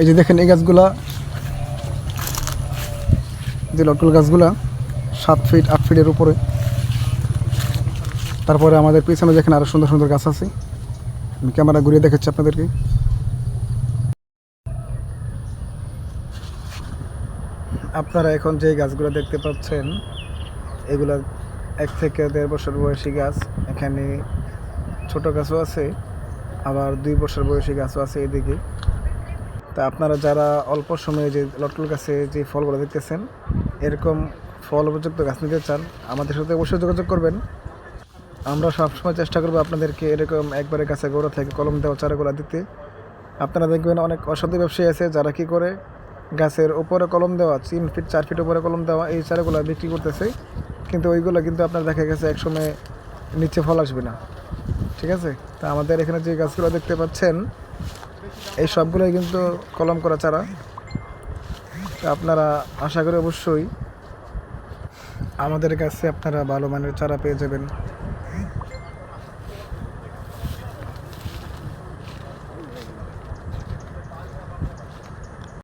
এই যে দেখেন এই গাছগুলা, যে লটকল গাছগুলা, সাত ফিট আট ফিটের উপরে। তারপরে আমাদের পিছনে দেখেন আরও সুন্দর সুন্দর গাছ আছে। আমি ক্যামেরা ঘুরিয়ে দেখাচ্ছি আপনাদেরকে। আপনারা এখন যে গাছগুলো দেখতে পাচ্ছেন, এগুলা এক থেকে দেড় বছর বয়সী গাছ। এখানে ছোট গাছও আছে, আবার দুই বছর বয়সী গাছও আছে এদিকে। তা আপনারা যারা অল্প সময়ে যে লটকল গাছে যে ফলগুলো দেখতেছেন, এরকম ফল উপযুক্ত গাছ নিতে চান, আমাদের সাথে অবশ্যই যোগাযোগ করবেন। আমরা সবসময় চেষ্টা করব আপনাদেরকে এরকম একবারে গাছে গোড়া থেকে কলম দেওয়া চারাগুলো দিতে। আপনারা দেখবেন অনেক অসাধু ব্যবসায়ী আছে, যারা কি করে গাছের উপরে কলম দেওয়া, তিন ফিট, চার ফিট উপরে কলম দেওয়া, এই চারাগুলো বিক্রি করতেছে। কিন্তু ওইগুলো কিন্তু আপনার দেখা গেছে একসময় নিচে ফল আসবে না। ঠিক আছে? তা আমাদের এখানে যে গাছগুলো দেখতে পাচ্ছেন এই সবগুলোই কিন্তু কলম করা চারা আপনারা আশা করি অবশ্যই আমাদের কাছে আপনারা ভালো মানের চারা পেয়ে যাবেন।